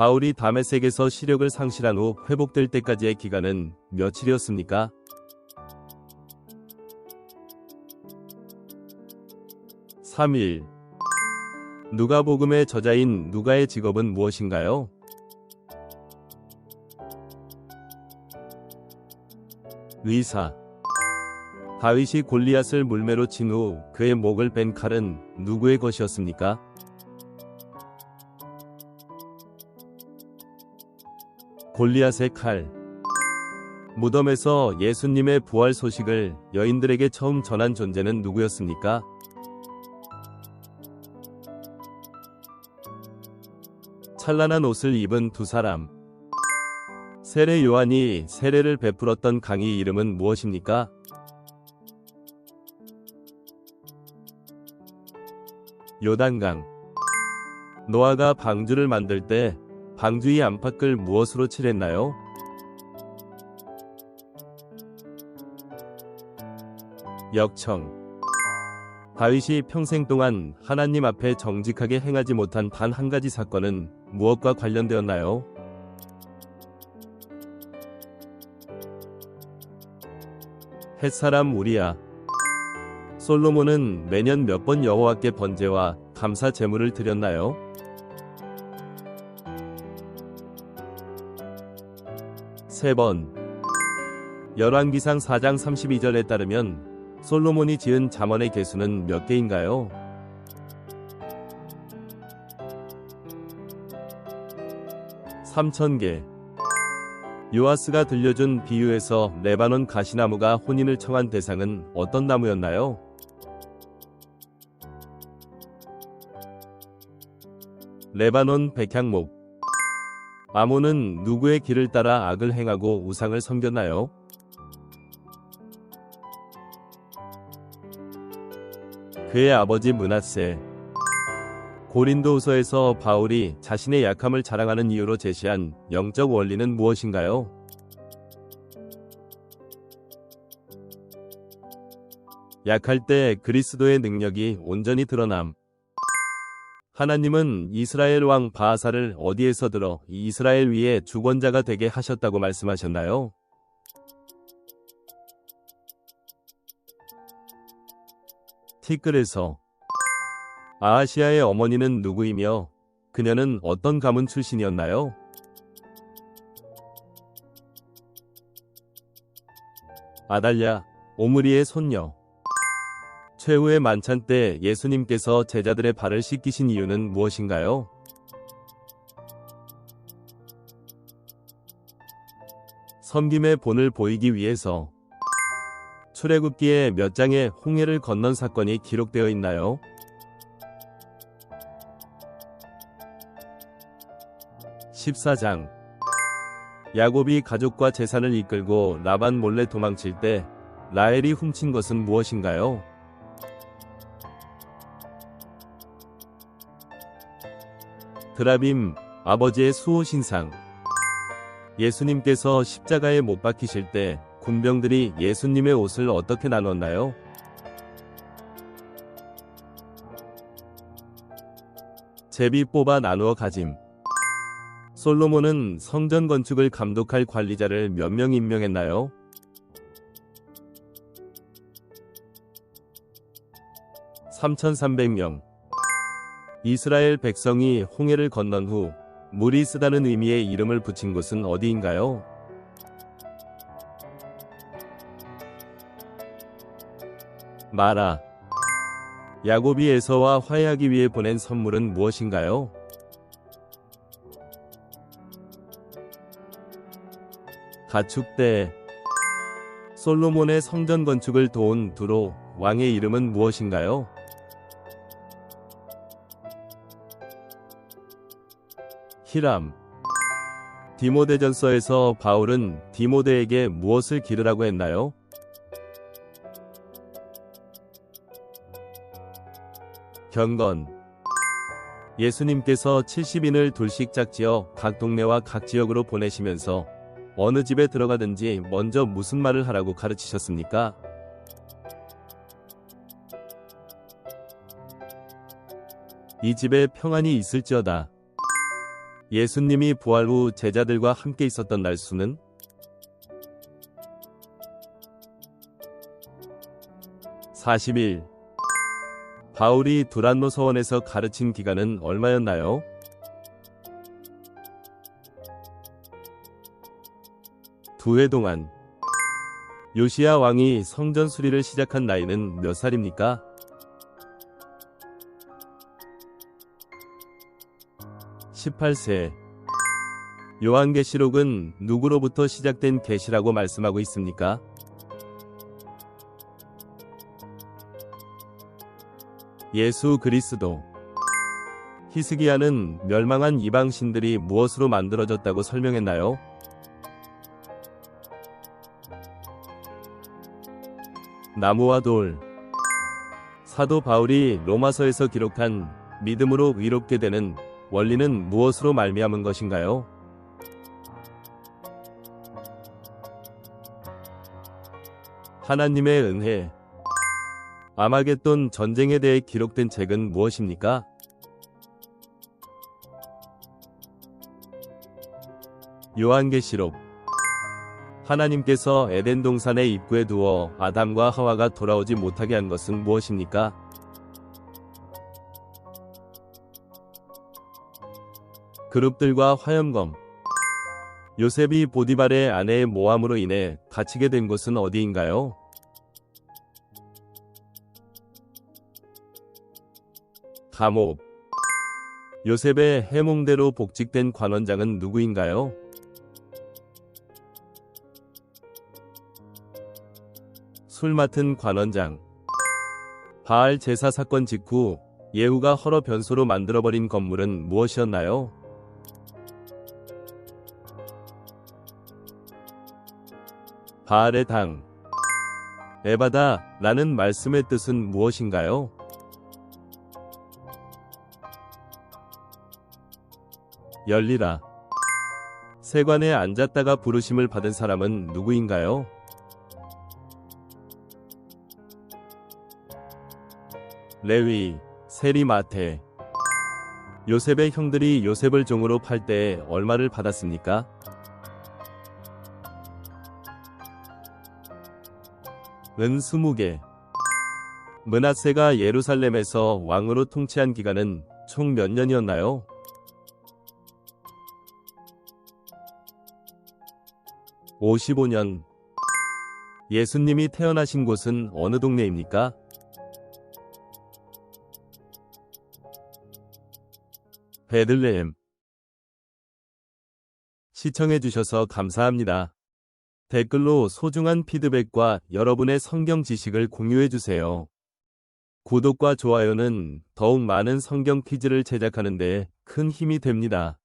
바울이 다메섹에서 시력을 상실한 후 회복될 때까지의 기간은 며칠이었습니까? (3일) 누가복음의 저자인 누가의 직업은 무엇인가요? 의사 다윗이 골리앗을 물매로 친 후 그의 목을 벤 칼은 누구의 것이었습니까? 골리앗의 칼 무덤에서 예수님의 부활 소식을 여인들에게 처음 전한 존재는 누구였습니까? 찬란한 옷을 입은 두 사람. 세례 요한이 세례를 베풀었던 강의 이름은 무엇입니까? 요단강. 노아가 방주를 만들 때 방주의 안팎을 무엇으로 칠했나요? 역청. 다윗이 평생 동안 하나님 앞에 정직하게 행하지 못한 단 한 가지 사건은 무엇과 관련되었나요? 햇사람 우리야. 솔로몬은 매년 몇 번 여호와께 번제와 감사 제물을 드렸나요? 세 번. 열왕기상 4장 32절에 따르면 솔로몬이 지은 잠언의 개수는 몇 개인가요? 삼천 개. 요아스가 들려준 비유에서 레바논 가시나무가 혼인을 청한 대상은 어떤 나무였나요? 레바논 백향목. 아몬은 누구의 길을 따라 악을 행하고 우상을 섬겼나요? 그의 아버지 문하세. 고린도후서에서 바울이 자신의 약함을 자랑하는 이유로 제시한 영적 원리는 무엇인가요? 약할 때 그리스도의 능력이 온전히 드러남. 하나님은 이스라엘 왕 바하사를 어디에서 들어 이스라엘 위에 주권자가 되게 하셨다고 말씀하셨나요? 티끌에서 아하시아의 어머니는 누구이며 그녀는 어떤 가문 출신이었나요? 아달랴, 오므리의 손녀. 최후의 만찬 때 예수님께서 제자들의 발을 씻기신 이유는 무엇인가요? 섬김의 본을 보이기 위해서 출애굽기에 몇 장의 홍해를 건넌 사건이 기록되어 있나요? (14장) 야곱이 가족과 재산을 이끌고 라반 몰래 도망칠 때 라헬이 훔친 것은 무엇인가요? 드라빔 아버지의 수호 신상 예수님께서 십자가에 못 박히실 때 군병들이 예수님의 옷을 어떻게 나눴나요? 제비 뽑아 나누어 가짐. 솔로몬은 성전 건축을 감독할 관리자를 몇 명 임명했나요? (3,300명) 이스라엘 백성이 홍해를 건넌 후 물이 쓰다는 의미의 이름을 붙인 곳은 어디인가요? 마라. 야곱이 에서와 화해하기 위해 보낸 선물은 무엇인가요? 가축대. 솔로몬의 성전 건축을 도운 두로 왕의 이름은 무엇인가요? 히람. 디모데전서에서 바울은 디모데에게 무엇을 기르라고 했나요? 경건. 예수님께서 70인을 둘씩 짝지어 각 동네와 각 지역으로 보내시면서 어느 집에 들어가든지 먼저 무슨 말을 하라고 가르치셨습니까? 이 집에 평안이 있을지어다. 예수님이 부활 후 제자들과 함께 있었던 날 수는? (40일) 바울이 두란노 서원에서 가르친 기간은 얼마였나요? 두 해 동안 요시야 왕이 성전 수리를 시작한 나이는 몇 살입니까? 18세 요한계시록은 누구로부터 시작된 계시라고 말씀하고 있습니까? 예수 그리스도 히스기야는 멸망한 이방신들이 무엇으로 만들어졌다고 설명했나요? 나무와 돌 사도 바울이 로마서에서 기록한 믿음으로 의롭게 되는 원리는 무엇으로 말미암은 것인가요? 하나님의 은혜 아마겟돈 전쟁에 대해 기록된 책은 무엇입니까? 요한계시록 하나님께서 에덴 동산의 입구에 두어 아담과 하와가 돌아오지 못하게 한 것은 무엇입니까? 그룹들과 화염검 요셉이 보디발의 아내의 모함으로 인해 갇히게 된 곳은 어디인가요? 감옥 요셉의 해몽대로 복직된 관원장은 누구인가요? 술 맡은 관원장 바알 제사 사건 직후 예후가 허러 변소로 만들어버린 건물은 무엇이었나요? 바알의 당 에바다 라는 말씀의 뜻은 무엇인가요? 열리라 세관에 앉았다가 부르심을 받은 사람은 누구인가요? 레위, 세리마테 요셉의 형들이 요셉을 종으로 팔 때 얼마를 받았습니까? 은 20개. 문하세가 예루살렘에서 왕으로 통치한 기간은 총 몇 년이었나요? (55년) 예수님이 태어나신 곳은 어느 동네입니까? 베들레헴 시청해주셔서 감사합니다. 댓글로 소중한 피드백과 여러분의 성경 지식을 공유해 주세요. 구독과 좋아요는 더욱 많은 성경 퀴즈를 제작하는 데 큰 힘이 됩니다.